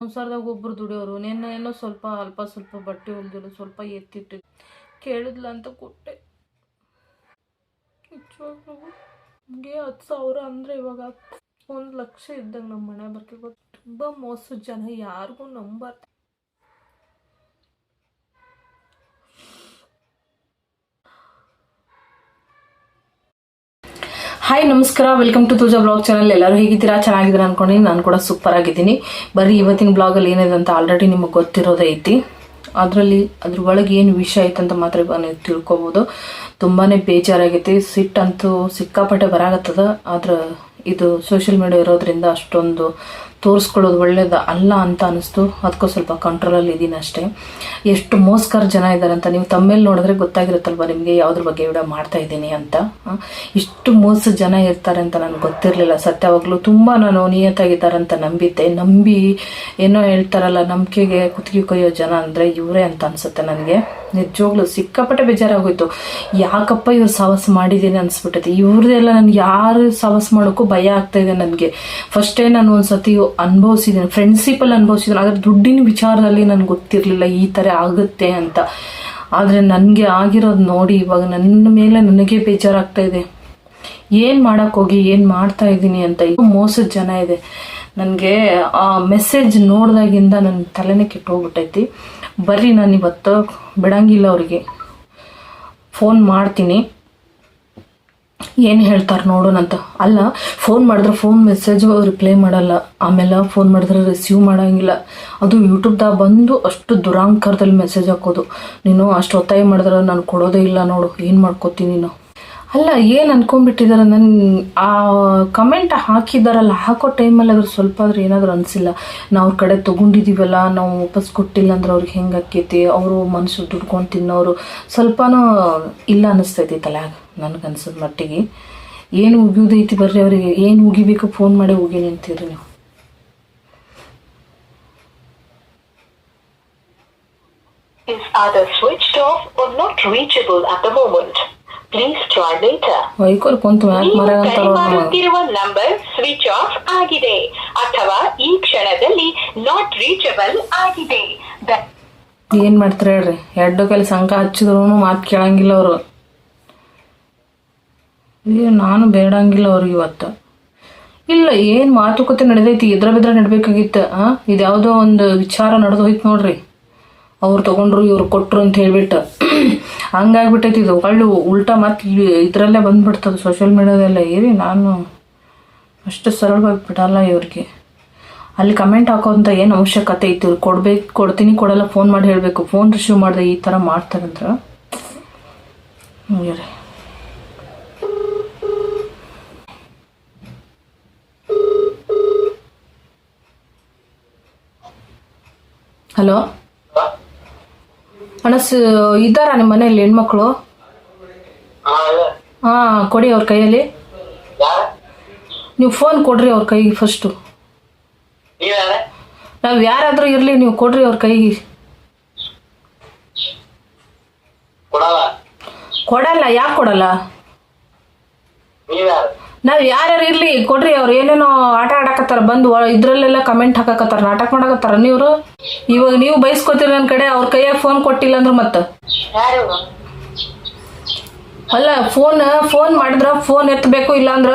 ಸಂಸಾರದಾಗ ಒಬ್ರು ದುಡಿಯೋರು. ನೆನ್ನೆ ಸ್ವಲ್ಪ ಅಲ್ಪ ಸ್ವಲ್ಪ ಬಟ್ಟೆ ಹೊಲ್ದಿಲ್ಲ ಸ್ವಲ್ಪ ಎತ್ತಿಟ್ಟು ಕೇಳಿದ್ಲ ಅಂತ ಕೊಟ್ಟೆ. ನಮಗೆ ಹತ್ತು ಸಾವಿರ ಅಂದರೆ ಇವಾಗ ಒಂದು ಲಕ್ಷ ಇದ್ದಂಗೆ ನಮ್ಮ ಮನೆ ಬರ್ಕೆ ತುಂಬ ಮೋಸದ ಜನ, ಯಾರಿಗೂ ನಂಬಾರ್ದು. ಹಾಯ್ ನಮಸ್ಕಾರ. Welcome to Tuja blog channel ಎಲ್ಲರೂ ಹೇಗಿದ್ದೀರಾ? ಚೆನ್ನಾಗಿದ್ದೀರಾ ಅನ್ಕೊಂಡು ನಾನು ಕೂಡ ಸೂಪರ್ ಆಗಿದ್ದೀನಿ. ಬರೀ ಇವತ್ತಿನ ಬ್ಲಾಗಲ್ಲಿ ಏನಿದೆ ಅಂತ ಆಲ್ರೆಡಿ ನಿಮಗೆ ಗೊತ್ತಿರೋದೈತಿ ಅದರಲ್ಲಿ, ಅದ್ರ ಒಳಗೆ ಏನು ವಿಷಯ ಐತೆ ಅಂತ ಮಾತ್ರ ನೀವು ತಿಳ್ಕೊಬೋದು. ತುಂಬಾ ಬೇಜಾರಾಗೈತಿ. ಸಿಟ್ಟಂತೂ ಸಿಕ್ಕಾಪಟ್ಟೆ ಬರಾಗತ್ತದ ಆದ್ರೆ ಇದು ಸೋಷಿಯಲ್ ಮೀಡಿಯಾ ಇರೋದ್ರಿಂದ ಅಷ್ಟೊಂದು ತೋರಿಸ್ಕೊಳ್ಳೋದು ಒಳ್ಳೇದು ಅಲ್ಲ ಅಂತ ಅನಿಸ್ತು. ಅದಕ್ಕೂ ಸ್ವಲ್ಪ ಕಂಟ್ರೋಲಲ್ಲಿ ಇದ್ದೀನಿ ಅಷ್ಟೇ. ಎಷ್ಟು ಮೋಸ್ಕರ್ ಜನ ಇದ್ದಾರೆ ಅಂತ ನೀವು ತಮ್ಮೇಲೆ ನೋಡಿದ್ರೆ ಗೊತ್ತಾಗಿರುತ್ತಲ್ವ ನಿಮಗೆ ಯಾವುದ್ರ ಬಗ್ಗೆ ವಿಡಿಯೋ ಮಾಡ್ತಾ ಇದ್ದೀನಿ ಅಂತ. ಇಷ್ಟು ಮೋಸ ಜನ ಇರ್ತಾರೆ ಅಂತ ನನಗೆ ಗೊತ್ತಿರಲಿಲ್ಲ. ಸತ್ಯವಾಗ್ಲೂ ತುಂಬ ನಾನು ನಿಯತ್ತಾಗಿದ್ದಾರಂತ ನಂಬಿದ್ದೆ. ನಂಬಿ ಏನೋ ಹೇಳ್ತಾರಲ್ಲ, ನಂಬಿಕೆಗೆ ಕುತ್ತಿಗೆ ಕೊಯ್ಯೋ ಜನ ಅಂದರೆ ಇವರೇ ಅಂತ ಅನ್ಸುತ್ತೆ ನನಗೆ. ನಿಜವಾಗ್ಲೂ ಸಿಕ್ಕಾಪಟ್ಟೆ ಬೇಜಾರಾಗೋಯ್ತು. ಯಾಕಪ್ಪ ಇವ್ರು ಸಾಹಸ ಮಾಡಿದ್ದೀನಿ ಅನ್ಸ್ಬಿಟ್ಟೈತೆ. ಇವ್ರದ್ದೆಲ್ಲ ನನಗೆ ಯಾರು ಸಾಹಸ ಮಾಡೋಕ್ಕೂ ಭಯ ಆಗ್ತಾ ಇದೆ ನನಗೆ. ಫಸ್ಟೇ ನಾನು ಒಂದ್ಸತಿ ಅನುಭವಿಸಿದ್ದೀನಿ ಫ್ರೆಂಡ್ಶಿಪ್ಪಲ್ಲಿ ಅನುಭವಿಸಿದ್ದೀನಿ ಆದರೆ ದುಡ್ಡಿನ ವಿಚಾರದಲ್ಲಿ ನನಗೆ ಗೊತ್ತಿರಲಿಲ್ಲ, ಈ ಥರ ಆಗುತ್ತೆ ಅಂತ. ಆದರೆ ನನಗೆ ಆಗಿರೋದು ನೋಡಿ, ಇವಾಗ ನನ್ನ ಮೇಲೆ ನನಗೆ ಬೇಜಾರಾಗ್ತಾ ಇದೆ. ಏನು ಮಾಡೋಕ್ಕೋಗಿ ಏನು ಮಾಡ್ತಾ ಇದ್ದೀನಿ ಅಂತ ಮೋಸದ ಜನ ಇದೆ. ನನಗೆ ಆ ಮೆಸೇಜ್ ನೋಡ್ದಾಗಿಂದ ನನ್ನ ತಲೆನೇ ಕೆಟ್ಟೋಗ್ಬಿಟ್ಟೈತಿ. ಬರ್ರಿ ನಾನು ಇವತ್ತು ಬಿಡಂಗಿಲ್ಲ ಅವರಿಗೆ. ಫೋನ್ ಮಾಡ್ತೀನಿ. ಏನು ಹೇಳ್ತಾರೆ ನೋಡೋಣಂತ ಅಲ್ಲ ಫೋನ್ ಮಾಡಿದ್ರೆ ಫೋನ್ ಮೆಸೇಜು ರಿಪ್ಲೈ ಮಾಡಲ್ಲ. ಆಮೇಲೆ ಫೋನ್ ಮಾಡಿದ್ರೆ ರಿಸೀವ್ ಮಾಡೋಂಗಿಲ್ಲ. ಅದು ಯೂಟ್ಯೂಬ್ದಾಗ ಬಂದು ಅಷ್ಟು ದುರಾಂಕಾರದಲ್ಲಿ ಮೆಸೇಜ್ ಹಾಕೋದು. ನೀನು ಅಷ್ಟು ಒತ್ತಾಯ ಮಾಡಿದ್ರೆ ನಾನು ಕೊಡೋದೇ ಇಲ್ಲ ನೋಡು. ಏನು ಮಾಡ್ಕೋತೀನಿ ನೀನು? ಅಲ್ಲ, ಏನು ಅನ್ಕೊಂಡ್ಬಿಟ್ಟಿದ್ದಾರೆ ನನ್ನ ಆ ಕಮೆಂಟ್ ಹಾಕಿದಾರಲ್ಲ, ಹಾಕೋ ಟೈಮಲ್ಲಿ ಅದ್ರ ಸ್ವಲ್ಪ ಆದ್ರೂ ಏನಾದರೂ ಅನಿಸಿಲ್ಲ. ನಾವು ಅವ್ರ ಕಡೆ ತೊಗೊಂಡಿದ್ದೀವಲ್ಲ ನಾವು ವಾಪಸ್ ಕೊಟ್ಟಿಲ್ಲ ಅಂದ್ರೆ ಅವ್ರಿಗೆ ಹೆಂಗೆ ಆಕೈತಿ ಅವರು ಮನ್ಸು ದುಡ್ಕೊಂಡು ತಿನ್ನೋರು. ಸ್ವಲ್ಪನೂ ಇಲ್ಲ ಅನ್ನಿಸ್ತೈತಿ ತಲ್ಯಾಗ. ನನಗನ್ಸಿದ ಮಟ್ಟಿಗೆ. ಏನು ಉಗಿಯೋದೈತಿ ಬರ್ರಿ ಅವರಿಗೆ. ಏನು ಉಗಿಬೇಕು ಫೋನ್ ಮಾಡಿ ಉಗೀನಿ ಅಂತೀರಿ ನೀವು. ವೈಕೋರ್ ಕುಂತ switched off or not reachable at the moment. Please try later. ವೈಕೋಲ್ ಕುಂತು ಯಾಕೆ ನೀವು ಮರ ಕರೆ ಅಂತಾರ ಮಾಡುತ್ತಿರುವ ನಂಬರ್ ಸ್ವಿಚ್ ಆಫ್ ಆಗಿದೆ. ಅಥವಾ ಈ ಕ್ಷಣದಲ್ಲಿ ನಾಟ್ ರೀಚಬಲ್ ಆಗಿದೆ. ಏನ್ ಏನು ಮಾಡ್ತಾರೆ ಹೇಳ್ರಿ? ಎರಡು ಕೈಲಿ ಸಂಕ ಹಚ್ಚಿದ್ರು ಮಾತು ಕೇಳಂಗಿಲ್ಲ ಅವರು. ಅಯ್ಯೋ, ನಾನು ಬೇಡಂಗಿಲ್ಲ ಅವ್ರಿಗೆ ಇವತ್ತು. ಇಲ್ಲ, ಏನು ಮಾತುಕತೆ ನಡೆದೈತಿ? ಇದ್ರ ಬೆದ್ರ ನಡಬೇಕಾಗಿತ್ತು ಹಾಂ ಇದ್ಯಾವುದೋ ಒಂದು ವಿಚಾರ ನಡೆದು ಹೋಯ್ತು ನೋಡ್ರಿ. ಅವ್ರು ತೊಗೊಂಡ್ರು, ಇವ್ರು ಕೊಟ್ಟರು ಅಂತ ಹೇಳ್ಬಿಟ್ಟು. ಹಂಗಾಗ್ಬಿಟ್ಟೈತಿ ಇದು. ಒಳ್ಳೆ ಉಲ್ಟಾ ಮತ್ತೆ ಇದರಲ್ಲೇ ಬಂದ್ಬಿಡ್ತದೆ ಸೋಷಿಯಲ್ ಮೀಡಿಯಾದಲ್ಲೇ ಏರಿ, ನಾನು ಅಷ್ಟು ಸರಳವಾಗಿ ಬಿಡಲ್ಲ ಇವ್ರಿಗೆ. ಅಲ್ಲಿ ಕಮೆಂಟ್ ಹಾಕೋಂಥ ಏನು ಅವಶ್ಯಕತೆ ಐತಿ? ಇವ್ರು ಕೊಡ್ಬೇಕು, ಕೊಡ್ತೀನಿ, ಕೊಡಲ್ಲ ಫೋನ್ ಮಾಡಿ ಹೇಳಬೇಕು. ಫೋನ್ ರಿಸೀವ್ ಮಾಡಿದೆ ಈ ಥರ ಮಾಡ್ತಾರಂದ್ರೆ ಹಂಗೆ ಹಲೋ? ಅಣ್ಣ ಇದ್ದಾರಾ ನಿಮ್ಮ ಮನೆಯಲ್ಲಿ ಹೆಣ್ಮಕ್ಳು? ಹಾಂ ಕೊಡಿ ಅವ್ರ ಕೈಯಲ್ಲಿ. ನೀವು ಫೋನ್ ಕೊಡ್ರಿ ಅವ್ರ ಕೈಗೆ ಫಸ್ಟು ನಾವು ಯಾರಾದರೂ ಇರಲಿ ನೀವು ಕೊಡ್ರಿ ಅವ್ರ ಕೈಗೆ. ಕೊಡಲ್ಲ. ಯಾಕೆ ಕೊಡಲ್ಲ? ನಾವು ಯಾರ್ಯಾರು ಇರ್ಲಿ ಕೊಡ್ರಿ ಅವ್ರು ಏನೇನೋ ಆಟ ಆಡಕತ್ತಾರ ಬಂದು ಇದ್ರಲ್ಲೆಲ್ಲ ಕಮೆಂಟ್ ಹಾಕಕತ್ತಾರ ನಾಟಕ ಮಾಡಕತ್ತಾರ ನೀವ್ರು ಇವಾಗ ನೀವು ಬಯಸ್ಕೊತೀರ ನನ್ನ ಕಡೆ ಅವ್ರ ಕೈಯಾಗ ಫೋನ್ ಕೊಟ್ಟಿಲ್ಲ ಅಂದ್ರೆ ಮತ್ತ. ಅಲ್ಲ ಫೋನ್ ಫೋನ್ ಮಾಡಿದ್ರ ಫೋನ್ ಎತ್ತಬೇಕು ಇಲ್ಲಾಂದ್ರ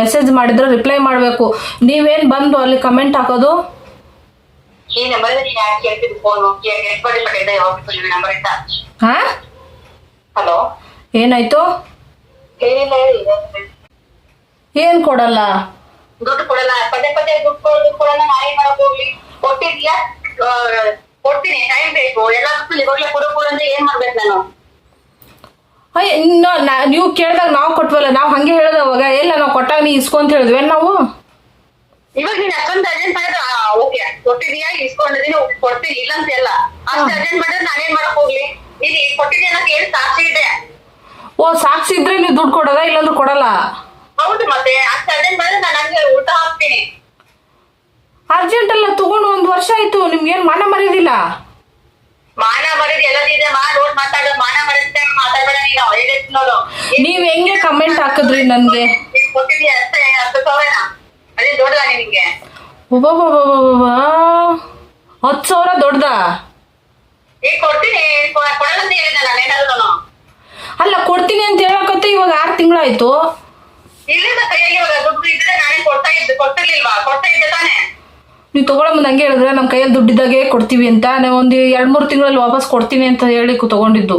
ಮೆಸೇಜ್ ಮಾಡಿದ್ರ ರಿಪ್ಲೈ ಮಾಡಬೇಕು. ನೀವೇನ್ ಬಂದು ಅಲ್ಲಿ ಕಮೆಂಟ್ ಹಾಕೋದು? ಏನಾಯ್ತು? ಏನ್ ಕೊಡಲ್ಲ? ದುಡ್ಡು ಕೊಡಲ್ಲ. ಪದೇ ಪದೇ ದುಡ್ಡು ಕೊಡು ದುಡ್ಡು ಕೊಡಲ್ಲ ನಾನೇನ್ ಮಾಡಕ್ ಹೋಗ್ಲಿ? ಕೊಟ್ಟಿದ್ಯಾ? ಕೊಡ್ತೀನಿ ಟೈಮ್ ಬೇಕು. ಎಲ್ಲ ದುಡ್ಡು ಇವಾಗ್ಲೇ ಕೊಡು ಕೊಡು ಅಂದ್ರೆ ಏನ್ ಮಾಡ್ಬೇಕು ನಾನು? ಹೈ ಇನ್ನು ನಾ- ನೀವು ಕೇಳಿದಾಗ ನಾವು ಕೊಟ್ವಲ್ಲ ನಾವು ಹಂಗೆ ಹೇಳ್ದೆ ಅವಾಗ. ಎಲ್ಲ ನಾವು ಕೊಟ್ಟಾಗ ನೀ ಇಸ್ಕೊಂತ ಹೇಳಿದ್ವಿ. ನಾವು? ಇವಾಗ ನೀನ್ ಅಷ್ಟೊಂದು ಅರ್ಜೆಂಟ್ ಮಾಡಿದ್ರೆ ಓಕೆ. ಕೊಟ್ಟಿದ್ಯಾ? ಇಸ್ಕೊಂಡಿದೀನಿ ಕೊಡ್ತೀನಿ ಇಲ್ಲ. ಅಂತ ಎಲ್ಲ ಅಷ್ಟು ಅರ್ಜೆಂಟ್ ಮಾಡಿದ್ರೆ ನಾನೇನ್ ಮಾಡಕ್ ಹೋಗ್ಲಿ? ಇಲ್ಲಿ ಕೊಟ್ಟಿದ್ಯಾ ಅನ್ನೋಕೆ ಏನ್ ಸಾಕ್ಷಿ ಇದೆ? ಓ ಸಾಕ್ಷಿ ಇದ್ರೆ ನೀವು ದುಡ್ಡು ಕೊಡೋದಾ? ಇಲ್ಲಾಂದ್ರೆ ಕೊಡಲ್ಲ? ಹೌದು ಮತ್ತೆ ಅಷ್ಟು ಅರ್ಜೆಂಟ್ ಮಾಡಿದ್ರೆ ನಾನು ಹಂಗೆ ಊಟ ಹಾಕ್ತೀನಿ. ಅರ್ಜೆಂಟ್ ಅಲ್ಲ ತಗೊಂಡು ಒಂದು ವರ್ಷ ಆಯ್ತು ನಿಮ್ಗೇನು ಮಾನ ಮರ್ಯಾದಿಲ್ಲ? ಮಾನ ಮರದಿ ಎಲ್ಲದಿದೆ ಮಾ ನೋಡ್ ಮಾತಾಡೋ ಮಾನ ಮರದಿ ಮಾತಾಡಬೇಡ ನೀನು ಹೇಳಿದ್ ನೋಡು. ನೀವ್ ಹೆಂಗೆ ಕಮೆಂಟ್ ಹಾಕಿದ್ರಿ ನನ್ಗೆ? ನೀನ್ ಕೊಟ್ಟಿದ್ಯಾ ಅಷ್ಟೇ ಹತ್ತು ಸಾವಿರ ಅದೇ ದೊಡ್ಡದ ನಿನ್ಗೆ? ಒಬ್ಬೊಬ್ಬೊಬ್ಬೊಬ್ಬೊಬ್ಬ. ಹತ್ತು ಸಾವಿರ ದೊಡ್ಡದಾ? ಈಗ ಕೊಡ್ತೀನಿ ಕೊಡಲ್ಲ ಅಂತ ಹೇಳಿದ್ದೆ ನಾನು ಏನಾದ್ರು ಅಲ್ಲ ಕೊಡ್ತೀನಿ ಅಂತ ಹೇಳಕತ್ತೆ ಇವಾಗ ಆರು ತಿಂಗಳಾಯ್ತು. ಇಲ್ಲಿಂದ ಕೈಯಲ್ಲಿ ಇವಾಗ ದುಡ್ಡು ಇದ್ರೆ ನಾನೇ ಕೊಡ್ತಾ ಇದ್ದೆ ಕೊಡ್ತಿರ್ಲಿಲ್ವಾ ಕೊಡ್ತಾ ಇದ್ದೆ ತಾನೇ. ನೀವು ತಗೊಳ್ಳೋ ಮುಂದೆ ಹಂಗೆ ಹೇಳಿದ್ರೆ ನಮ್ಮ ಕೈಯಲ್ಲಿ ದುಡ್ಡಿದ್ದಾಗೆ ಕೊಡ್ತೀವಿ ಅಂತ. ನಾವು ಒಂದು ಎರಡು ಮೂರು ತಿಂಗಳಲ್ಲಿ ವಾಪಸ್ ಕೊಡ್ತೀನಿ ಅಂತ ಹೇಳಿ ತಗೊಂಡಿದ್ದು.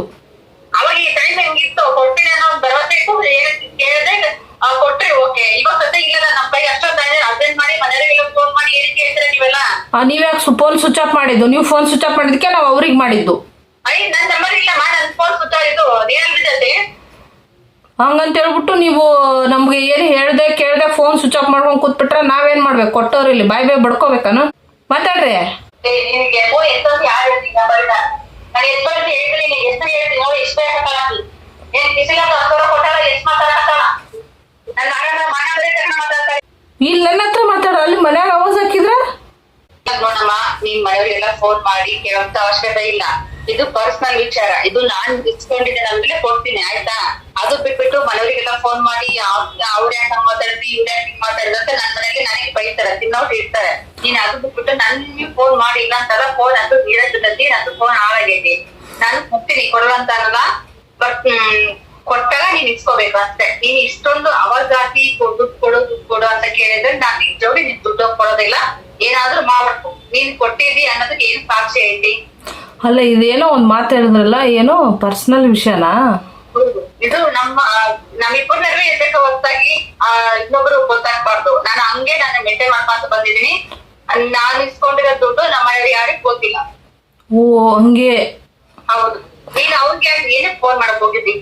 ಅವಾಗ ಈ ಟೈಮ್ ಹೆಂಗಿತ್ತು ಕೊಡ್ತೀನಿ ಅನ್ನೋ ಒಂದು ಭರವಸೆ ಇತ್ತು? ಹೇಳಿದ್- ಕೇಳಿದೆ ಆ, ಕೊಟ್ರಿ ಓಕೆ ಇವಾಗ ಸದ್ಯ ಇಲ್ಲ ನಮ್ಮ ಕೈ ಅಷ್ಟೊಂದು ಅರ್ಜೆಂಟ್ ಮಾಡಿ ಮನೆಯವರಿಗೆಲ್ಲ ಫೋನ್ ಮಾಡಿ ಏನು ಕೇಳ್ತೀರಾ ನೀವೆಲ್ಲ? ಆ, ನೀವ್ಯಾಕೆ ಸು ಫೋನ್ ಸ್ವಿಚ್ ಆಫ್ ಮಾಡಿದ್ದು? ನೀವು ಫೋನ್ ಸ್ವಿಚ್ ಆಫ್ ಮಾಡಿದ್ದಕ್ಕೆ ನಾವು ಅವ್ರಿಗೆ ಮಾಡಿದ್ದು. ಅಯ್ಯ ನನ್ನ ನಂಬರ್ ಇಲ್ಲಮ್ಮ ನನ್ನ ಫೋನ್ ಸುತ್ತ ಇದು ಏನಾಗ್ಬಿಟ್ಟೈತೆ ಹಂಗಂತ ಹೇಳ್ಬಿಟ್ಟು ನೀವು ನಮ್ಗೆ ಏನು ಹೇಳ್ದೆ ಕೇಳ್ದೆ ಫೋನ್ ಸ್ವಿಚ್ ಆಫ್ ಮಾಡ್ಕೊಂಡು ಕೂತ್ಬಿಟ್ರೆ ನಾವೇನ್ ಮಾಡ್ಬೇಕು? ಕೊಟ್ಟವ್ರು ಇಲ್ಲಿ. ಬಾಯ್ ಬಾಯ್ ಬಡ್ಕೋಬೇಕಾನು? ಮಾತಾಡ್ರಿ. ಇಲ್ಲಿ. ನನ್ನ ಹತ್ರ ಮಾತಾಡ. ಅಲ್ಲಿ ಮನ್ಯಾಗ ಅವಾಜ್ ಹಾಕಿದ್ರ? ನೋಡಮ್ಮ ನೀನ್ ಮನೆಯವರಿಗೆಲ್ಲ ಫೋನ್ ಮಾಡಿ ಕೇಳುವಂತ ಅವಶ್ಯಕತೆ ಇಲ್ಲ. ಇದು ಪರ್ಸನಲ್ ವಿಚಾರ. ಇದು ನಾನ್ ಇಸ್ಕೊಂಡಿದ್ದೆ ನಮ್ಗೆ ಕೊಡ್ತೀನಿ, ಆಯ್ತಾ? ಅದು ಬಿಟ್ಬಿಟ್ಟು ಮನೆಯವರಿಗೆಲ್ಲ ಫೋನ್ ಮಾಡಿ, ಅವ್ರ ಯಾಕೆ ಮಾತಾಡ್ತಿ, ಇವ್ರ ಯಾಕೆ ಮಾತಾಡಿದ ನನ್ ಮನೆಗೆ ನನಗೆ ಬೈತಾರೆ ತಿನ್ನೋಟ್ ಇರ್ತಾರೆ. ನೀನ್ ಅದು ಬಿಟ್ಬಿಟ್ಟು ನನ್ಗೆ ಫೋನ್ ಮಾಡಿ ಇಲ್ಲ ಅಂತಲ್ಲ ಫೋನ್ ಅದು ಇರತ್ತದಲ್ಲಿ ನಂದು ಫೋನ್ ಹಾಳಾಗೈತಿ ನಾನು ಕೊಡ್ತೀನಿ, ಕೊಡಲ್ಲ ಅಂತ ಹ್ಮ್ ಬಟ್ ಕೊಟ್ಟಾಗ ನೀನ್ ಇಸ್ಕೋಬೇಕು ಅಷ್ಟೇ. ನೀನ್ ಇಷ್ಟೊಂದು ಅವಾಗ ಹಾಕಿ ದುಡ್ಡು ಕೊಡು ದುಡ್ಡು ಕೊಡು ಅಂತ ಕೇಳಿದ್ರೆ ನಾನ್ ನಿಜವಾಗಿ ನಿನ್ ದುಡ್ಡು ಕೊಡೋದಿಲ್ಲ ಏನಾದ್ರೂ ಮಾಡ್ಬೇಕು. ನೀನ್ ಕೊಟ್ಟಿದ್ದಿ ಅನ್ನೋದಕ್ಕೆ ಏನ್ ಸಾಕ್ಷಿ ಐತಿ? ಅಲ್ಲ ಇದೇನೋ ಒಂದು ಹೇಳಿದ್ರಲ್ಲ ಏನೋ ಪರ್ಸನಲ್ ವಿಷಯನಾ? ಇದು ನಮ್ಮ ನಮ್ಮಿಬ್ಬರ ನಡುವೆ ಇರ್ಬೇಕು ಹೊತ್ತಾಗಿ ಇನ್ನೊಬ್ರು ಗೊತ್ತಾಗ್ಬಾರ್ದು. ನಾನು ಹಂಗೆ ನಾನು ಮೇಂಟೈನ್ ಮಾಡ್ಕೊಂತ ಬಂದಿದ್ದೀನಿ. ನಾನು ಇಸ್ಕೊಂಡಿರೋ ದುಡ್ಡು ನಮ್ಮ ಮನೆಯಲ್ಲಿ ಯಾರಿಗೂ ಗೊತ್ತಿಲ್ಲ. ಓ ಹಂಗೆ. ಹೌದು. ನೀನ್ ಅವ್ರಿಗೆ ಏನಕ್ಕೆ ಫೋನ್ ಮಾಡಕ್ ಹೋಗಿದ್ದಿ?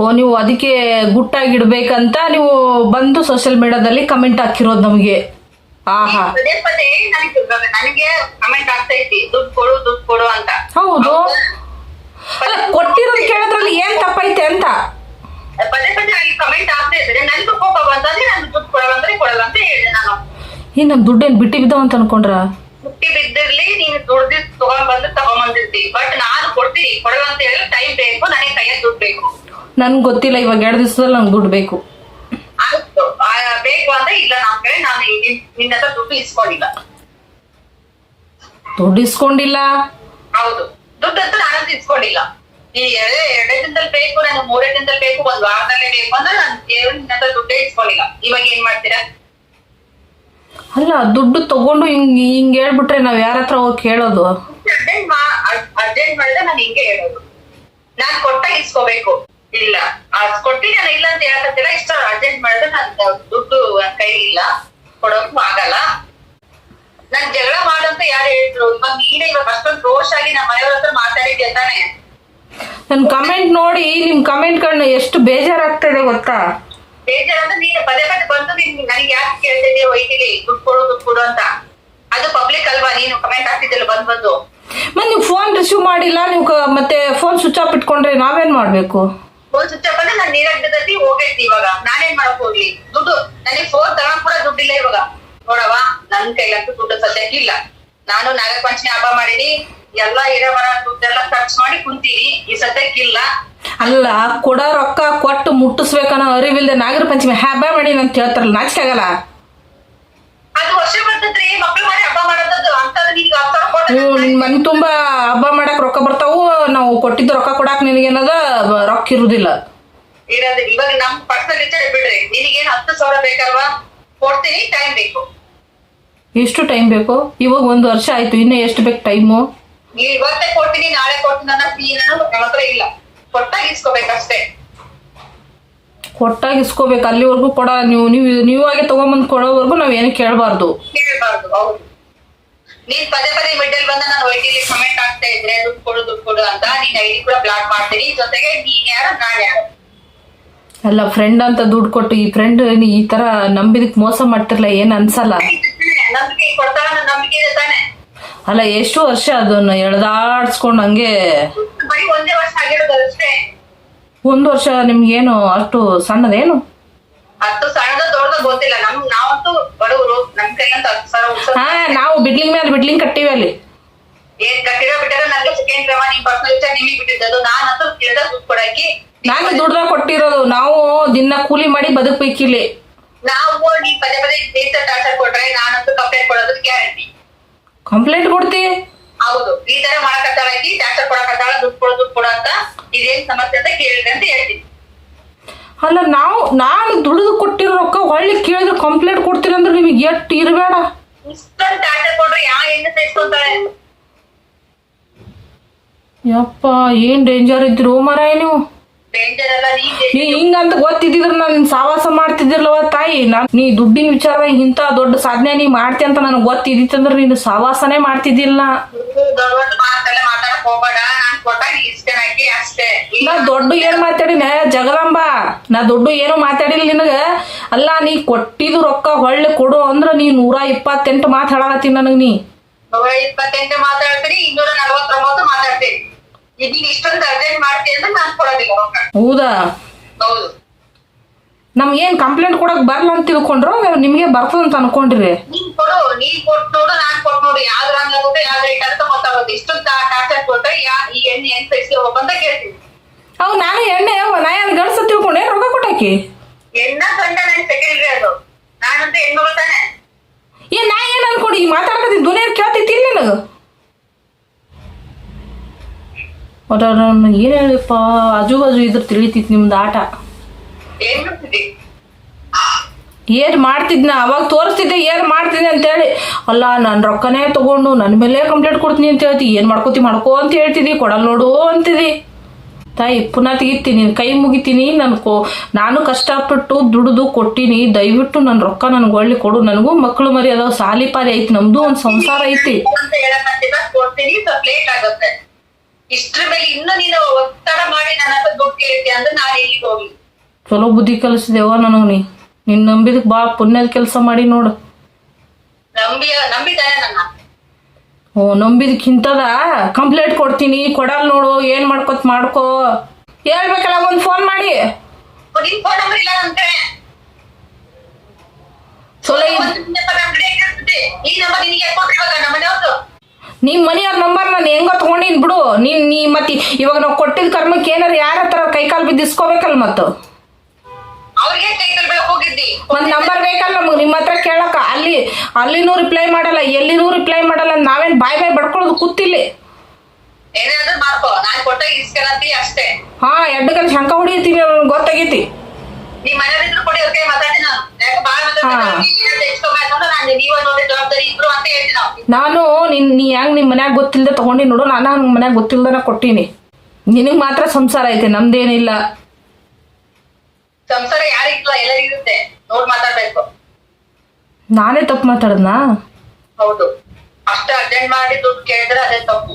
ಓ ನೀವು ಅದಕ್ಕೆ ಗುಟ್ಟಾಗಿಡ್ಬೇಕಂತ ನೀವು ಬಂದು ಸೋಷಿಯಲ್ ಮೀಡಿಯಾದಲ್ಲಿ ಕಮೆಂಟ್ ಹಾಕಿರೋದು ನಮಗೆ. ಪದೇ ಪದೇ ನನಗೆ ನನಗೆ ಕಮೆಂಟ್ ಆಗ್ತಾ ಐತಿ ದುಡ್ಡು ಕೊಡು ದುಡ್ಡು ಕೊಡು ಅಂತ. ಹೌದು. ಅಲ್ಲ ಕೊಟ್ಟಿರೋದು ಕೇಳೋದ್ರಲ್ಲಿ ಏನ್ ತಪ್ಪೈತೆ ಅಂತ? ಪದೇ ಪದೇ ಅಲ್ಲಿ ಕಮೆಂಟ್ ಆಗ್ತಾ ಇದ್ರೆ ನನ್ಗೆ ಕೋಪ ಬಂತಂದ್ರೆ ನಾನು ದುಡ್ಡು ಕೊಡಲ್ಲ ಅಂದ್ರೆ ಕೊಡಲ್ಲ ಅಂತ ಹೇಳಿದೆ ನಾನು. ಈ ನಮ್ ದುಡ್ಡೇನ್ ಬಿಟ್ಟಿ ಬಿದ್ದಾವ ಅಂತ ಅನ್ಕೊಂಡ್ರ? ಹುಟ್ಟಿ ಬಿದ್ದಿರ್ಲಿ ನೀನು ದುಡ್ದು ತಗೊಂಡ್ಬಂದು ತಗೊಂಬಂದಿರ್ತಿ. ಬಟ್ ನಾನು ಕೊಡ್ತೀನಿ ಕೊಡಲ್ಲ ಅಂತ ಹೇಳಿದ್ರೆ ಟೈಮ್ ಬೇಕು ನನಗೆ ಕೈಯಲ್ಲಿ ದುಡ್ಡು ಬೇಕು. ನನ್ಗೆ ಗೊತ್ತಿಲ್ಲ ಇವಾಗ ಎರಡು ದಿವಸದಲ್ಲಿ ನಂಗೆ ದುಡ್ಡು ಬೇಕು. ಬೇಕು ಅಂತ ಇಲ್ಲ ನಮ್ ಕಡೆ ನಾನು ನಿನ್- ನಿನ್ನ ಹತ್ರ ದುಡ್ಡು ಇಸ್ಕೊಂಡಿಲ್ಲ. ದುಡ್ಡು ಇಸ್ಕೊಂಡಿಲ್ಲ? ಹೌದು. ದುಡ್ಡು ಅಂತ ನಾನು ಇಸ್ಕೊಂಡಿಲ್ಲ. ಈ ಎರಡೇ ಎರಡೇ ದಿನದಲ್ಲಿ ಬೇಕು ನಾನು ಮೂರೇ ದಿನದಲ್ಲಿ ಬೇಕು ಒಂದ್ ವಾರದಲ್ಲೇ ಬೇಕು ಅಂದ್ರೆ ನಾನು ದೇವ್ರು ನಿನ್ನ ಹತ್ರ ದುಡ್ಡೇ ಇಸ್ಕೊಂಡಿಲ್ಲ. ಇವಾಗ ಏನ್ ಮಾಡ್ತೀರಾ? ಅಲ್ಲ ದುಡ್ಡು ತಗೊಂಡು ಹಿಂಗ್ ಹಿಂಗ್ ಹೇಳ್ಬಿಟ್ರೆ ನಾವ್ ಯಾರ ಹತ್ರ ಹೋಗಿ ಕೇಳೋದು? ಅರ್ಜೆಂಟ್ ಮಾ ಅರ್ಜೆಂಟ್ ಮಾಡಿದ್ರೆ ನಾನು ಹಿಂಗೆ ಹೇಳೋದು. ನಾನ್ ಕೊಟ್ಟ ಇಸ್ಕೋಬೇಕು. ಇಲ್ಲ. ಅದ್ ಕೊಟ್ಟಿ ನಾನು ಇಲ್ಲ ಅಂತ ಹೇಳಕತ್ತಿಲ್ಲ ಇಷ್ಟ ಅರ್ಜೆಂಟ್ ಮಾಡಿದ್ರೆ ನನ್ ದುಡ್ಡು ಕೈ ಇಲ್ಲ ಕೊಡೋಕು ಆಗಲ್ಲ. ನನ್ ಜಗಳ ಮಾಡಂತ ಯಾರು ಹೇಳಿದ್ರು? ಇವಾಗ ನೀನೇ ಇವಾಗ ಅಷ್ಟೊಂದು ರೋಷ್ ಆಗಿ ನಮ್ಮ ಮನೆಯವ್ರ ಹತ್ರ ಮಾತಾಡಿದ್ಯ ತಾನೆ ನನ್ ಕಮೆಂಟ್ ನೋಡಿ ನಿಮ್ ಕಮೆಂಟ್ ಗಳನ್ನ ಎಷ್ಟು ಬೇಜಾರಾಗ್ತಾ ಇದೆ ಗೊತ್ತಾ? ಬೇಜಾರಂದ್ರೆ ನೀನು ಪದೇ ಪದೇ ಬಂದು ನೀನ್ ನನಗೆ ಯಾಕೆ ಕೇಳ್ತಿದ್ದೆ ಒಯ್ತೀನಿ ದುಡ್ಡು ಕೊಡು ದುಡ್ಡು ಕೊಡು ಅಂತ. ಅದು ಪಬ್ಲಿಕ್ ಅಲ್ವಾ? ನೀನು ಕಮೆಂಟ್ ಆಗ್ತಿದ್ದಿಲ್ಲ ಬಂದ್ ಬಂದು. ಮತ್ತೆ ನೀವು ಫೋನ್ ರಿಸೀವ್ ಮಾಡಿಲ್ಲ ನೀವು ಕ- ಮತ್ತೆ ಫೋನ್ ಸ್ವಿಚ್ ಆಫ್ ಇಟ್ಕೊಂಡ್ರೆ ನಾವೇನ್ ಮಾಡ್ಬೇಕು? ಫೋನ್ ಸುತ್ತ ಆಫ್ ನಾನ್ ನೀರಾಗ್ತದತಿ ಹೋಗೈತಿ ಇವಾಗ. ನಾನೇನ್ ಮಾಡಕ್ ಹೋಗ್ಲಿ? ದುಡ್ಡು, ನನಗೆ ಫೋನ್ ತಗೊಂಡ್ ಕೂಡ ದುಡ್ಡಿಲ್ಲ ಇವಾಗ. ನೋಡವ ನನ್ ಕೈಲಂತೂ ದುಡ್ಡು ಸದ್ಯಕ್ಕೆ ಇಲ್ಲ. ನಾನು ನಾಗರ ಪಂಚಮಿ ಹಬ್ಬ ಮಾಡೀನಿ. ಎಲ್ಲಾ ಇರೋ ಬರ ದುಡ್ಡೆಲ್ಲ ಖರ್ಚು ಮಾಡಿ ಕುಂತೀನಿ ಈ ಸದ್ಯಕ್ಕಿಲ್ಲ ಅಲ್ಲ, ಕೊಡೋ ರೊಕ್ಕ ಕೊಟ್ಟು ಮುಟ್ಟಿಸ್ಬೇಕನ್ನೋ ಅರಿವಿಲ್ದೆ ನಾಗರ ಪಂಚಮಿ ಹಬ್ಬ ಮಾಡಿ ಅಂತ ಹೇಳ್ತಾರಲ್ಲ, ನಾಚಿಕೆ ಆಗಲ್ಲ? ಅದು ವರ್ಷ ಬರ್ತದ್ರಿ ಮಕ್ಳು ಮಾಡಿ ಹಬ್ಬ ಮಾಡೋದದ್ದು ಅಂತದ್ ಕೊಡ ಹ್ಞೂ ನಿನ್ ಮನೆ ತುಂಬಾ ಹಬ್ಬ ಮಾಡಕ್ ರೊಕ್ಕ ಬರ್ತಾವು ನಾವು ಕೊಟ್ಟಿದ್ದ ರೊಕ್ಕ ಕೊಡಾಕ್ ನಿನಗೇನದ ಬ- ರೊಕ್ಕ ಇರುದಿಲ್ಲ. ಇರೋದು ಇವಾಗ ನಮ್ ಪರ್ಸನಲ್ ವಿಚಾರ ಬಿಡ್ರಿ. ನಿನಗೇನ್ ಹತ್ತು ಸಾವಿರ ಬೇಕಲ್ವಾ? ಕೊಡ್ತೀನಿ ಟೈಮ್ ಬೇಕು. ಎಷ್ಟು ಟೈಮ್ ಬೇಕು? ಇವಾಗ ಒಂದು ವರ್ಷ ಆಯ್ತು ಇನ್ನು ಎಷ್ಟು ಬೇಕು ಟೈಮು ನೀವ್ ಇವತ್ತೇ ಕೊಡ್ತೀನಿ ನಾಳೆ ಕೊಡ್ತೀನಿ ಅನ್ನೋ ಫೀ ನನ್ನ ಹತ್ರ ಇಲ್ಲ. ಕೊಟ್ಟಾಗ ಇಸ್ಕೋಬೇಕಷ್ಟೇ. ಕೊಟ್ಟಾಗ ಇಸ್ಕೋಬೇಕು ಅಲ್ಲಿವರೆಗೂ ಕೊಡ ನೀವು ನೀವು ನೀವು ಆಗಿ ತಗೊಂಬಂದು ಕೊಡೋವರೆಗೂ ನಾವ್ ಏನು ಕೇಳಬಾರ್ದು. ಕೇಳ್ಬಾರ್ದು ಹೌದು. ನೀನ್ ಪದೇ ಪದೇ ಮಿಡಲ್ ಬಂದ ನಾನು ಐಟಿಲಿ ಕಮೆಂಟ್ ಆಗ್ತಾ ಇದ್ರೆ ದುಡ್ಡು ಕೊಡು ದುಡ್ಡು ಕೊಡು ಅಂತ ನೀನ್ ಐಡಿ ಕೂಡ ಬ್ಲಾಕ್ ಮಾಡ್ತೀನಿ ಜೊತೆಗೆ ನೀನ್ ಯಾರು ನಾನ್ ಯಾರು? ಅಲ್ಲ ಫ್ರೆಂಡ್ ಅಂತ ದುಡ್ಡು ಕೊಟ್ಟು ಈ ಫ್ರೆಂಡ್ ಈ ತರ ನಂಬಿದಕ್ ಮೋಸ ಮಾಡ್ತಿರ್ಲ ಏನ್ ಅನ್ಸಲ್ಲ. ನಂಬಿಕೆ ಕೊಡ್ತಾರ ನಂಬಿಕೆ ಇದೆ ತಾನೆ. ಅಲ್ಲ ಎಷ್ಟು ವರ್ಷ ಅದನ್ನ ಎಳ್ದಾಡ್ಸ್ಕೊಂಡ್ ಹಂಗೆ ಬರೀ ಒಂದೇ ವರ್ಷ ಆಗಿರೋದು ಅಷ್ಟೇ. ಒಂದು ವರ್ಷ ನಿಮ್ಗೇನು ಅಷ್ಟು ಸಣ್ಣದೇನು? ಹತ್ತು ಸಣ್ಣದ ದೊಡ್ಡದ ಗೊತ್ತಿಲ್ಲ. ನಮ್ ನಾವಂತೂ ಬಡವರು. ನಮ್ ಸಾವಿರ ಹಾ ನಾವು ಬಿಡ್ಲಿಂಗ್ ಮೇಲೆ ಬಿಡ್ಲಿಂಗ್ ಕಟ್ಟಿವಿ ಅಲ್ಲಿ. ಏನ್ ಕಟ್ಟಿರೋ ಬಿಟ್ಟಿರೋ ನನಗೆ ಸೆಕೆಂಡ್ ಕ್ರಮ ನಿಮ್ ಪರ್ಸನಲ್ ನಿಮಗೆ ಬಿಟ್ಟಿದ್ದದು ನಾನಂತೂ ಕೇಳ್ದ ದುಡ್ಡು ಕೊಡಾಕಿ ನಾನು ದುಡ್ಡ ಕೊಟ್ಟಿರೋದು. ನಾವು ದಿನ ಕೂಲಿ ಮಾಡಿ ಬದುಕ್ಬೇಕಿಲ್ಲಿ. ನಾವು ನೀ ಪದೇ ಪದೇ ತರ ಟಾರ್ಚರ್ ಕೊಟ್ರೆ ನಾನಂತೂ ಕಂಪ್ಲೇಂಟ್ ಕೊಡೋದು ಗ್ಯಾರಂಟಿ ಕಂಪ್ಲೇಂಟ್ ಕೊಡ್ತಿ? ಹೌದು. ಈ ತರ ಮಾಡಕತ್ತಾಳ ಆಕಿ ಟಾರ್ಚರ್ ಕೊಡಕತ್ತಾಳ ದುಡ್ಡು ಕೊಡೋ ದುಡ್ಡು ಕೊಡ ಅಂತ ಇದೇನ್ ಸಮಸ್ಯೆ ಅಂತ ಕೇಳಿದೆ ಅಂತ ಹೇಳ್ತೀನಿ. ಅಲ್ಲ ನಾವು ನಾನು ದುಡಿದು ಕೊಟ್ಟಿರೋ ರೊಕ್ಕ ಹೊಳ್ಳಿ ಕೇಳಿದ್ರೆ ಕಂಪ್ಲೇಂಟ್ ಕೊಡ್ತೀರಿ ಅಂದ್ರೆ ನಿಮಗೆ ಎಷ್ಟು ಇರಬೇಡ. ಇಷ್ಟೊಂದು ಟಾರ್ಚರ್ ಕೊಟ್ರೆ ಯಾವ ಹೆಣ್ಣು ಸಹಿಸ್ಕೊಂತಾಳೆ ಯಪ್ಪ ಏನ್ ಡೇಂಜರ್ ಇದ್ರಿ ಓ ಮಾರಾಯ ನೀವು. ನೀ ಹಿಂಗಂತ ಗೊತ್ತಿದ್ರ ನಾನು ನಿನ್ ಸಾವಾಸ ಮಾಡ್ತಿದ್ದಿರ್ಲವ ತಾಯಿ. ನಾನ್ ನೀ ದುಡ್ಡಿನ ವಿಚಾರ ಇಂತ ದೊಡ್ಡ ಸಾಧನೆ ನೀ ಮಾಡ್ತಿ ಅಂತ ನನಗೆ ಗೊತ್ತಿದ್ದಿತ್ತಂದ್ರೆ ನೀನು ಸಾವಾಸನೆ ಮಾಡ್ತಿದ್ದಿಲ್ಲ. ನಾ ದೊಡ್ಡ ಏನ್ ಮಾತಾಡಿನ ಜಗದಾಂಬ ನಾ ದೊಡ್ಡ ಏನು ಮಾತಾಡಿಲ್ಲ ನಿನಗ. ಅಲ್ಲ ನೀ ಕೊಟ್ಟಿದ್ದು ರೊಕ್ಕ ಹೊಳ್ಳಿ ಕೊಡು ಅಂದ್ರ ನೀ ನೂರ ಇಪ್ಪತ್ತೆಂಟು ಮಾತು ಹೇಳಾಕತ್ತೀನಿ ನನಗ್ ನೀ. ಇಪ್ಪತ್ತೆಂಟು ಮಾತಾಡ್ತೀನಿ ಇನ್ನೂರ ನಲವತ್ತೊಂಬತ್ತು ಮಾತಾಡ್ತೀನಿ. ನೀನ್ ಇಷ್ಟೊಂದು ಅರ್ಜೆಂಟ್ ಮಾಡ್ತೀನಿ ಅಂದ್ರೆ ನಾನು ಕೊಡೋದಿಲ್ಲ ರೊಕ್ಕ ಹೌದಾ? ಹೌದು. ನಮ್ಗೇನ್ ಕಂಪ್ಲೇಂಟ್ ಕೊಡಕ್ ಬರಲ್ಲ ಅಂತ ತಿಳ್ಕೊಂಡ್ರು ನಿಮ್ಗೆ ಬರ್ತದ ಅಂತ ಅನ್ಕೊಂಡ್ರಿ. ನೀನ್ ಕೊಡು ನೀನ್ ಕೊಟ್ಟು ನೋಡು ನಾನ್ ಕೊಟ್ಟು ನೋಡು. ಯಾವ್ದು ರಾಂಗ್ ಆಗುತ್ತೆ ಯಾವ್ದು ರೈಟ್ ಅಂತ ಗೊತ್ತಾಗುತ್ತೆ ಇಷ್ಟೊಂದು ಟಾರ್ಚರ್ ಕೊಟ್ರೆ ಯಾ ಈ ಎಣ್ಣೆ ಹೆಂಗ್ ಸಹಿಸ್ಕೋಬೇಕು ಅಂತ ಕೇಳ್ತೀನಿ. ಅವ್ ನಾನು ಎಣ್ಣೆ ನಾ ಏನು ಗಡ್ಸ ತಿಳ್ಕೊಂಡೆ ರೊಕ್ಕ ಕೊಟ್ಟಾಕಿ? ಎಣ್ಣ ಗಂಡ ನನ್ ಸೆಕೆಂಡ್ರಿ ಅದು. ನಾನಂತ ಹೆಣ್ಮಗಳು ತಾನೆ. ಏನ್ ನಾ ಏನ್ ಅನ್ಕೊಂಡು ಈಗ ಮಾತಾಡಕತ್ತೀನಿ ದುನಿಯರ್ ಕೇಳ್ತೈತಿ ನಿನಗ? ಏನ್ ಹೇಳಿಪ್ಪ ಆಜು ಬಾಜು ಇದ್ರ ತಿಳಿತೈತಿ ನಿಮ್ದು ಆಟ. ಏನ್ ಮಾಡ್ತಿದ್ನ? ಅವಾಗ ತೋರಿಸ್ತಿದ್ದೆ ಏನು ಮಾಡ್ತಿದ್ದೆ ಅಂತ ಹೇಳಿ ಅಲ್ಲ ನಾನು ರೊಕ್ಕನೇ ತಗೊಂಡು ನನ್ನ ಮೇಲೆ ಕಂಪ್ಲೇಂಟ್ ಕೊಡ್ತೀನಿ ಅಂತ ಹೇಳ್ತಿ. ಏನು ಮಾಡ್ಕೋತಿ ಮಾಡ್ಕೋ ಅಂತ ಹೇಳ್ತಿದಿ ಕೊಡಲ್ ನೋಡು ಅಂತಿದಿ ತಾಯಿ ಪುನಃ ತೆಗಿತೀನಿ. ಕೈ ಮುಗಿತೀನಿ. ನಾನು ಕೋ ನಾನು ಕಷ್ಟಪಟ್ಟು ದುಡಿದು ಕೊಟ್ಟಿನಿ. ದಯವಿಟ್ಟು ನನ್ನ ರೊಕ್ಕ ನನಗೆ ಒಳ್ಳೆ ಕೊಡು. ನನಗೂ ಮಕ್ಕಳು ಮರಿ ಅದಾವ ಸಾಲಿ ಪಾಲಿ ಐತಿ. ನಮ್ದು ಒಂದು ಸಂಸಾರ ಐತಿ. ಇಷ್ಟ್ರ ಮೇಲೆ ಇನ್ನು ನೀನು ಒತ್ತಡ ಮಾಡಿ ನನ್ನ ಹತ್ರ ದುಡ್ಡು ಕೇಳ್ತಿ ಅಂದ್ರೆ ನಾನು ಎಲ್ಲಿಗೆ ಹೋಗ್ಲಿ? ಚಲೋ ಬುದ್ಧಿ ಕಲಿಸಿದೆವ ನನಗ ನೀ. ನಿನ್ನ ನಂಬಿದಕ್ಕೆ ಬಾ ಪುಣ್ಯದ ಕೆಲಸ ಮಾಡಿ ನೋಡು. ನಂಬಿ ನಂಬಿದ್ದಾನೆ ನನ್ನ ಓ ನಂಬಿದಕ್ಕಿಂತದ ಕಂಪ್ಲೇಂಟ್ ಕೊಡ್ತೀನಿ ಕೊಡಲ್ ನೋಡು ಏನ್ ಮಾಡ್ಕೋತ್ ಮಾಡ್ಕೋ. ಹೇಳ್ಬೇಕಲ್ಲ ಒಂದ್ ಫೋನ್ ಮಾಡಿ. ನಿನ್ ಫೋನ್ ನಂಬರ್ ಇಲ್ಲ ನನ್ ಕಡೆ. ಚಲೋ ಇದ್- ಒಂದ್ number ನನ್ ಕಡೆ ಇರುತ್ತೆ. ಈ ನಂಬರ್ ನಿನಗೆ ನಮ್ಮ. ನಿಮ್ ಮನೆಯವ್ರ ನಂಬರ್ ನಾನು ಹೆಂಗೋ ತಗೊಂಡಿನ್ ಬಿಡು. ನೀನ್ ನೀ ಮತ್ತೆ ಇವಾಗ ನಾವು ಕೊಟ್ಟಿದ ಕರ್ಮಕ್ಕೆ ಏನಾರ ಯಾರ ಹತ್ರ ಕೈಕಾಲ್ ಬಿದ್ದಿಸ್ಕೋಬೇಕಲ್ ಮತ್ತು? ಅವ್ರಿಗೆ ಕೈಕಲ್ ಬೆಳಕ್ ಹೋಗಿದ್ದಿ. ಒಂದ್ ನಂಬರ್ ಬೇಕಲ್ಲ ನಮ್ಗೆ ನಿಮ್ಮ ಹತ್ರ ಕೇಳಕ. ಅಲ್ಲಿ ಅಲ್ಲಿನೂ ರಿಪ್ಲೈ ಮಾಡಲ್ಲ ಎಲ್ಲಿನೂ ರಿಪ್ಲೈ ಮಾಡಲ್ಲ ನಾವೇನ್ ಬಾಯ್ ಬಾಯ್ ಬಡ್ಕೊಳ್ಳೋದು ಕೂತಿಲ್ಲಿ. ಏನಾದ್ರು ಮಾಡ್ಕೋ. ನಾನ್ ಕೊಟ್ಟಾಗ ಇಸ್ಕೊಳತಿ ಅಷ್ಟೇ. ಹಾ ಎಡ್ಡಗಲ್ ಶಂಕ ಹೊಡಿತೀನಿ ನಾನು ನಾನು ನಿನ್ ನೀ ಹೆಂಗ್ ನಿಮ್ ಮನ್ಯಾಗ ಗೊತ್ತಿಲ್ಲದೆ ತಗೊಂಡಿ ನೋಡು ನಾನು ಹಂಗ ಮನ್ಯಾಗ ಗೊತ್ತಿಲ್ದನ ಕೊಟ್ಟೀನಿ. ನಿನಗ್ ಮಾತ್ರ ಸಂಸಾರ ಐತೆ ನಮ್ದೇನಿಲ್ಲ ಸಂಸಾರ ಯಾರಿಗಿಲ್ಲ ಎಲ್ಲರಿಗಿರುತ್ತೆ ನೋಡ್ ಮಾತಾಡ್ಬೇಕು. ನಾನೇ ತಪ್ಪು ಮಾತಾಡದ್ನಾ? ಹೌದು. ಅಷ್ಟ ಅರ್ಜೆಂಟ್ ಮಾಡಿ ದುಡ್ಡು ಕೇಳಿದ್ರೆ ಅದೇ ತಪ್ಪು.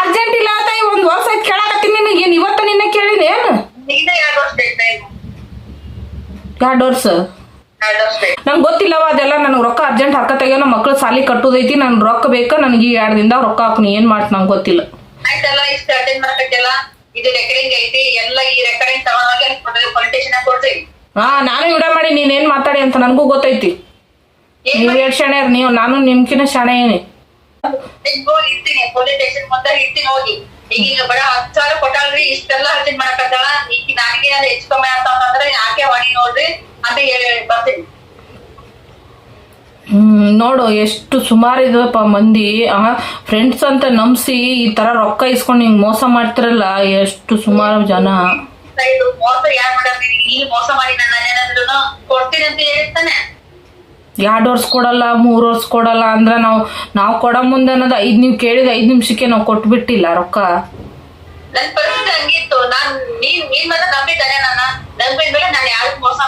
ಅರ್ಜೆಂಟ್ ಇಲ್ಲ ತಾಯಿ ಒಂದ್ ವರ್ಷ ಆಯ್ತು ಕೇಳಾಕತ್ತೀನಿ ನಿನಗೆ. ಏನ್ ಇವತ್ತ ನಿನ್ನ ಕೇಳಿದೆ ಏನು? ನೀನೇ ಎರಡು ವರ್ಷ ಬೇಕು ಟೈಮ್ ಎರಡು ವರ್ಷ? ನಂಗೆ ಗೊತ್ತಿಲ್ಲವ ಅದೆಲ್ಲ ನನಗೆ ರೊಕ್ಕ ಅರ್ಜೆಂಟ್ ಹಾಕತ್ತಾಗ ನಮ್ಮ ಮಕ್ಳು ಸಾಲಿ ಕಟ್ಟೋದೈತಿ ನನ್ ರೊಕ್ಕ ಬೇಕಾ? ನನಗೆ ಈ ಎರಡು ದಿನದಾಗ ರೊಕ್ಕ ಹಾಕ್ನಿ ಏನು ಮಾಡ್ತ ನಂಗೆ ಗೊತ್ತಿಲ್ಲ. ಆಯ್ತಲ್ಲ ಇಷ್ಟ ಅಟೆಂಡ್ ಮಾಡಕತ್ತಿಲ್ಲ ಇದು ರೆಕಾರ್ಡಿಂಗ್ ಐತಿ ಎಲ್ಲ ಈ ರೆಕಾರ್ಡಿಂಗ್ ತಗೊಂಡಾಗ ಪೊಲಿಟೇಷನ್ ಕೊಡ್ತೀವಿ ಹಾ ನಾನು ವಿಡ ಮಾಡಿ ನೀನೇನ್ ಮಾತಾಡಿ ಅಂತ ನನಗೂ ಗೊತ್ತೈತಿ. ಏನ್ ನೀವು ಎರಡು ಶಾಣೆ ನೀವು ನಾನು ನಿಮ್ಕಿನ ಶಾಣೆ ಏನಿ. ಇರ್ತೀನಿ ಪೊಲೀಸ್ ಸ್ಟೇಷನ್ ಮುಂದೆ ಇರ್ತೀನಿ ಹೋಗಿ. ಈಗ ಈಗ ಬಡ ಹತ್ತು ಸಾವಿರ ಕೊಟ್ಟಾಳ್ರಿ ಇಷ್ಟೆಲ್ಲ ಅರ್ಜೆಂಟ್ ಮಾಡಕತ್ತಾಳ. ಈಗ ನನಗೆ ಅದು ಹೆಚ್ಚು ಕಮ್ಮಿ ಅಂತ ಅಂತಂದ್ರೆ ಯಾಕೆ ವಾಣಿ ನೋಡ್ರಿ ಅಂತ ಹೇಳಿ ಬರ್ತೀನಿ. ಹ್ಮ್ ನೋಡು ಎಷ್ಟು ಸುಮಾರು ಇದಪ್ಪ ಮಂದಿ. ಫ್ರೆಂಡ್ಸ್ ಅಂತ ನಂಬಿಸಿ ಈ ತರ ರೊಕ್ಕ ಇಸ್ಕೊಂಡು ಹಿಂಗ್ ಮೋಸ ಮಾಡ್ತಿರಲ್ಲ ಎಷ್ಟು ಸುಮಾರು ಜನ. ಮೋಸ ಯಾರು ನೀನು? ಮೋಸ ಮಾಡಿ ನಾನು ಕೊಡ್ತೀನಿ ಅಂತ ಹೇಳ್ತಾನೆ ಎರಡು ವರ್ಷ ಕೊಡಲ್ಲ ಮೂರು ವರ್ಷ ಕೊಡಲ್ಲ ಅಂದ್ರೆ ನಾವು ನಾವು ಕೊಡೋ ಮುಂದೆ ಅನ್ನೋದು ಐದು ನೀವು ಕೇಳಿದ ಐದು ನಿಮಿಷಕ್ಕೆ ನಾವು ಕೊಟ್ಬಿಟ್ಟಿಲ್ಲ ರೊಕ್ಕ. ನನ್ ಪರಿಸ್ಥಿತಿ ಹಂಗಿತ್ತು. ನಾನ್ ನೀನ್ ನೀನ್ ಮಾತ್ರ ನಂಬಿದ್ದಾನೆ ನನ್ನ ನಂಬಿದ ಮೇಲೆ ನಾನು ಯಾರಿಗೂ ಮೋಸ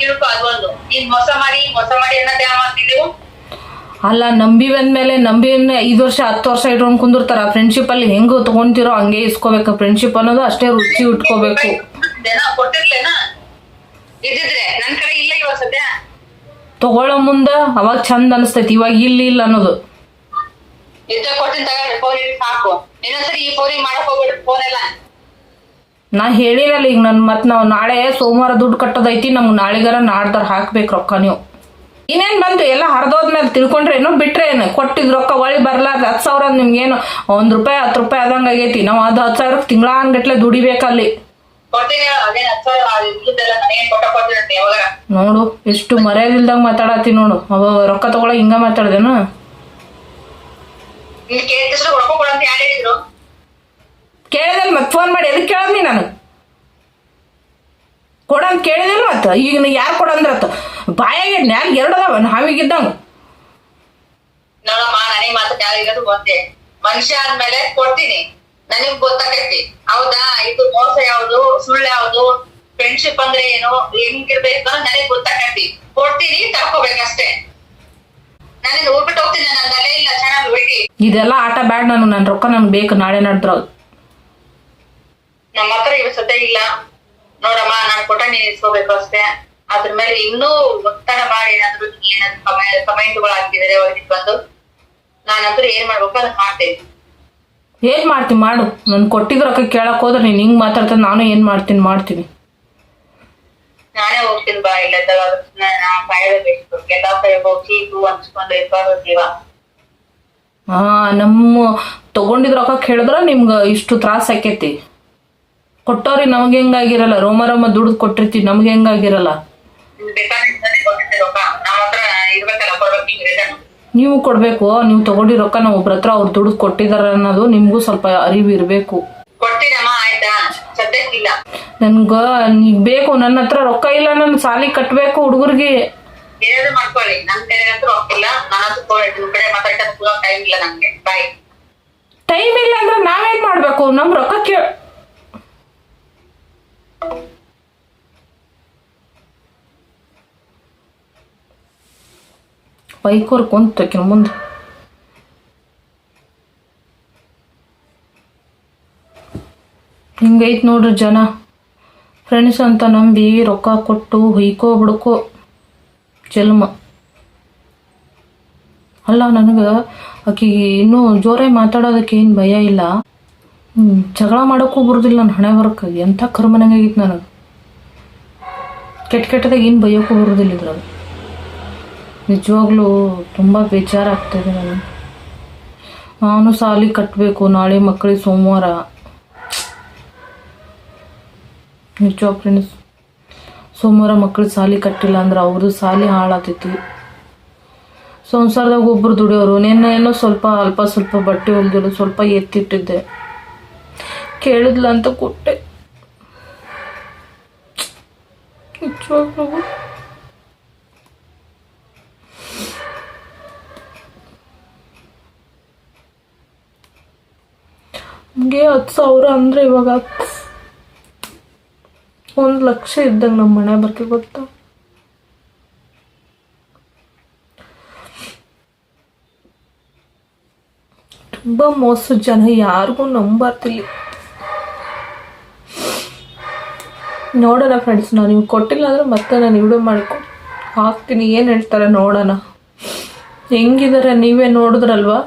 ತಿಳ್ಕೊ ಅದು ಒಂದು ನೀನ್ ಮೋಸ ಮಾಡಿ ಮೋಸ ಮಾಡಿ ಅನ್ನ ಯಾವ ಮಾಡ್ತಿದ್ದೀವು ಅಲ್ಲ ನಂಬಿ ಬಂದ್ಮೇಲೆ ನಂಬಿ ಐದು ವರ್ಷ ಹತ್ತು ವರ್ಷ ಇಟ್ಕೊಂಡು ಕುಂದಿರ್ತಾರ. ಫ್ರೆಂಡ್ಶಿಪ್ ಅಲ್ಲಿ ಹೆಂಗ್ ತಗೊಂತಿರೋ ಹಂಗೆ ಇಸ್ಕೋಬೇಕು. ಫ್ರೆಂಡ್ಶಿಪ್ ಅನ್ನೋದು ಅಷ್ಟೇ ರುಚಿ ಉಟ್ಕೋಬೇಕು. ಕೊಟ್ಟಿರ್ಲೇನ? ಇದ್ದಿದ್ರೆ ನನ್ ಕಡೆ ಇಲ್ಲ ಇವಾಗ ಸದ್ಯ. ತಗೊಳ್ಳೋ ಮುಂದೆ ಅವಾಗ ಚಂದ ಅನಿಸ್ತೈತಿ. ಇವಾಗ ಇಲ್ಲಿ ಇಲ್ಲ ಅನ್ನೋದು. ಇದ್ದ ಕೊಟ್ಟಿನ ತಗೊಂಡ್ರೆ ಫೋನ್ ಇಟ್ಟು ಸಾಕು. ಇನ್ನೊಂದ್ಸರಿ ಈ ಫೋನಿಗೆ ಮಾಡಕ್ ಹೋಗ್ಬಿಡ್ರಿ ಫೋನ್ ಎಲ್ಲ. ನಾ ಹೇಳಿರಲ್ಲ ಈಗ ನನ್ ಮತ್ ನಾವು ನಾಳೆ ಸೋಮವಾರ ದುಡ್ಡು ಕಟ್ಟೋದೈತಿ ನಮ್ಗೆ ನಾಳೆಗಾರ ನಾಡ್ದಾರ ಹಾಕ್ಬೇಕು ರೊಕ್ಕ ನೀವು. ಇನ್ನೇನ್ ಬಂತು ಎಲ್ಲ ಹರಿದೋದ್ಮೇಲೆ ತಿಳ್ಕೊಂಡ್ರೆ ಏನೋ ಬಿಟ್ರೆ ಏನು? ಕೊಟ್ಟಿದ್ ರೊಕ್ಕ ಒಳ್ಳೆ ಬರ್ಲಾರ್ದ ಹತ್ತು ಸಾವಿರ ನಿಮ್ಗೇನು? ಒಂದ್ ರೂಪಾಯಿ ಹತ್ತು ರೂಪಾಯಿ ಆದಂಗ ಆಗೈತಿ. ನಾವು ಅದು ಹತ್ತು ಸಾವಿರಕ್ಕೆ ತಿಂಗಳಾನ್ಗಟ್ಲೆ ದುಡಿಬೇಕಲ್ಲಿ. ಕೊಡ್ತೀನಿ ಹೇಳು, ಅದೇನ್ ಹತ್ತು ಸಾವಿರ ಕೊಟ್ಟ ಕೊಡ್ತೀನಿ? ನೋಡು ಎಷ್ಟು ಮರ್ಯಾದಿಲ್ದಂಗ ಮಾತಾಡತ್ತಿ ನೋಡು. ಅವ ರೊಕ್ಕ ತಗೊಳಕ್ ಹಿಂಗ ಮಾತಾಡ್ದೇನು? ಕೇಳಿದಲ್ ಮತ್ತೆ ಫೋನ್ ಮಾಡಿ ಎದಕ್ಕೆ ಕೇಳದ್ನಿ ನಾನು ಕೊಡಂತ ಕೇಳಿದಿಲ್ಲ ಮತ್ತ ಈಗ ನೀ ಯಾರು ಕೊಡಂದ್ರತ್ತ ನ್ಯಾಗ ನ್ಯಾಲ್ ಎರಡದವ ಹಾವಿಗಿದ್ದಂಗ ನೋಡಮ್ಮ ನನಗೆ ಮಾತ್ರ ಯಾರಿಗದು ಒಂದೇ ಮನುಷ್ಯ ಆದ್ಮೇಲೆ ಕೊಡ್ತೀನಿ. ನನಗ್ ಗೊತ್ತಾಗೈತಿ ಹೌದಾ? ಇದು ಮೋಸ ಯಾವ್ದು? ಸುಳ್ಳು ಯಾವ್ದು? ಫ್ರೆಂಡ್ಶಿಪ್ ಅಂದ್ರೆ ಏನು ಹೆಂಗಿರ್ಬೇಕು ನನಗೆ ಗೊತ್ತಾಗತ್ತಿ ಗೊತ್ತಾಗೈತಿ ಕೊಡ್ತೀನಿ ತರ್ಕೋಬೇಕಷ್ಟೇ. ನನಗೆ ಹೋಗ್ಬಿಟ್ಟು ಹೋಗ್ತೀನಿ ನನ್ನ ತಲೆ ಇಲ್ಲ ಚೆನ್ನಾಗಿ ಬಿಡಿ ಇದೆಲ್ಲ ಆಟ ಬ್ಯಾಡ್ ನಾನು ನನ್ನ ರೊಕ್ಕ ನನ್ಗೆ ಬೇಕು ನಾಳೆ ನಾಡ್ದ್ರ. ನಮ್ಮ ಹತ್ರ ಇವ್ ಸದ್ಯ ಇಲ್ಲ. ನೋಡಮ್ಮ ನಾನ್ ಕೊಟ್ಟ ನೀನ್ ಇಸ್ಕೋಬೇಕು ಅಷ್ಟೇ. ಅದ್ರ ಮೇಲೆ ಇನ್ನೂ ಒತ್ತಡ ಮಾಡಿ ಏನಾದ್ರು ಏನಾದ್ರು ಕಮೆಂಟ್ಗಳು ಹಾಕಿದರೆ ಅವ್ರಿಗೆ ಬಂದು ನಾನಂತೂ ಏನ್ ಮಾಡ್ಬೇಕು ಅದನ್ನ ಮಾಡ್ತೇನೆ. ಏನ್ ಮಾಡ್ತೀನಿ ಮಾಡು. ನನ್ ಕೊಟ್ಟಿದ್ ರೊಕ್ಕ ಕೇಳಕ್ ಹೋದ್ರೆ ನೀನ್ ಹಿಂಗ್ ಮಾತಾಡ್ತಾ ನಾನು ಏನ್ ಮಾಡ್ತೀನಿ ಮಾಡ್ತೀನಿ. ನಾನೇ ಹೋಗ್ತೀನಿ ಬಾ ಇಲ್ಲ ಕಾಯಬೇಕು ಹೋಗಿ ಇದು ಇರ್ಬಾರ್ದಿವ ಹಾ ನಮ್ಮ ತಗೊಂಡಿದ್ ರೊಕ್ಕ ಕೇಳಿದ್ರ ನಿಮ್ಗ ಇಷ್ಟು ತ್ರಾಸ ಆಕೇತಿ? ಕೊಟ್ಟವ್ರಿ ನಮ್ಗೆ ಹೆಂಗಾಗಿರಲ್ಲ? ರೋಮ ರೋಮ ದುಡ್ದು ಕೊಟ್ಟಿರ್ತೀವಿ ನಮ್ಗೆ ಹೆಂಗಾಗಿರಲ್ಲ? ನೀವು ಕೊಡ್ಬೇಕು ನೀವು ತಗೊಂಡಿರೋ ರೊಕ್ಕ ನಾವು ಒಬ್ರ ಹತ್ರ ಅವ್ರು ದುಡ್ದು ಕೊಟ್ಟಿದಾರ ಅನ್ನೋದು ನಿಮ್ಗೂ ಸ್ವಲ್ಪ ಅರಿವು ಇರಬೇಕು ಕೊಡ್ತೀನಮ್ಮ ಆಯ್ತಾ? ಸದ್ಯಕ್ಕಿಲ್ಲ ನನ್ಗ ನೀ ಬೇಕು ನನ್ನ ಹತ್ರ ರೊಕ್ಕ ಇಲ್ಲ ನನ್ ಸಾಲಿ ಕಟ್ಬೇಕು ಹುಡುಗರಿಗೆ. ಏನಾದ್ರು ಮಾಡ್ಕೊಳ್ಳಿ. ನನ್ ಕಡೆ ಅಂತೂ ರೊಕ್ಕಿಲ್ಲ ನನ್ನ ಹತ್ರ ನಿಮ್ ಕಡೆ ಮಾತಾಡ್ತಾ ಟೈಮ್ ಇಲ್ಲ ನಂಗೆ ಬಾಯ್ ಟೈಮ್ ಇಲ್ಲ ಅಂದ್ರೆ ನಾವೇನ್ ಮಾಡ್ಬೇಕು? ನಮ್ ರೊಕ್ಕ ಕೇಳ ಬೈಕೋರ್ ಕುಂತ ಮುಂದೆ. ಹಿಂಗೈತ್ ನೋಡ್ರಿ ಜನ. ಫ್ರೆಂಡ್ಸ್ ಅಂತ ನಂಬಿ ರೊಕ್ಕ ಕೊಟ್ಟು ಹೊಯ್ಕೋ ಬಿಡ್ಕೋ ಜನ್ಮ ಅಲ್ಲ ನನಗೆ ಆಕಿಗೆ ಇನ್ನೂ ಜೋರೇ ಮಾತಾಡೋದಕ್ಕೆ ಏನು ಭಯ ಇಲ್ಲ. ಜಗಳ ಮಾಡೋಕ್ಕೂ ಬರೋದಿಲ್ಲ ನನ್ನ ಹಣೆ ಬರಕ್ಕೆ ಎಂಥ ಕರ್ಮನಂಗಾಗಿತ್ತು ನನಗೆ. ಕೆಟ್ಟ ಕೆಟ್ಟದಾಗ ಏನು ಬೈಯೋಕ್ಕೂ ಬರೋದಿಲ್ಲ ಇದ್ರಾಗ ನಿಜವಾಗ್ಲೂ ತುಂಬ ಬೇಜಾರಾಗ್ತದೆ ನನಗೆ. ನಾನು ಸಾಲಿ ಕಟ್ಟಬೇಕು ನಾಳೆ ಮಕ್ಕಳಿಗೆ ಸೋಮವಾರ. ನಿಜ ಫ್ರೆಂಡ್ಸ್ ಸೋಮವಾರ ಮಕ್ಕಳು ಸಾಲಿ ಕಟ್ಟಿಲ್ಲ ಅಂದ್ರೆ ಅವ್ರದ್ದು ಸಾಲಿ ಹಾಳಾತೈತಿ ಸಂಸಾರದಾಗ ಒಬ್ರು ದುಡಿಯೋರು, ನೆನ್ನೆ ಏನೋ ಸ್ವಲ್ಪ ಅಲ್ಪ ಸ್ವಲ್ಪ ಬಟ್ಟೆ ಹೊಲಿದ್ರು ಸ್ವಲ್ಪ ಎತ್ತಿಟ್ಟಿದ್ದೆ. ಕೇಳಿದ್ಲ ಅಂತ ಕೊಟ್ಟೆ. ನಿಜವಾಗ್ಲೂ. ನಮಗೆ ಹತ್ತು ಸಾವಿರ ಅಂದರೆ ಇವಾಗ ಒಂದು ಲಕ್ಷ ಇದ್ದಂಗೆ ನಮ್ಮ ಮನೆ ಬರ್ಕೆ ಗೊತ್ತಾ? ತುಂಬ ಮೋಸ ಜನ, ಯಾರಿಗೂ ನಂಬಾರ್ತಿಲ್ಲ ನೋಡೋಣ ಫ್ರೆಂಡ್ಸ್ ನಾನು ನಿಮ್ಗೆ ಕೊಟ್ಟಿಲ್ಲ ಅಂದ್ರೆ ಮತ್ತೆ ನಾನು ವಿಡಿಯೋ ಮಾಡ್ಕೊ ಹಾಕ್ತೀನಿ, ಏನು ಹೇಳ್ತಾರೆ ನೋಡೋಣ. ಹೆಂಗಿದ್ದಾರೆ ನೀವೇ ನೋಡಿದ್ರಲ್ವಾ?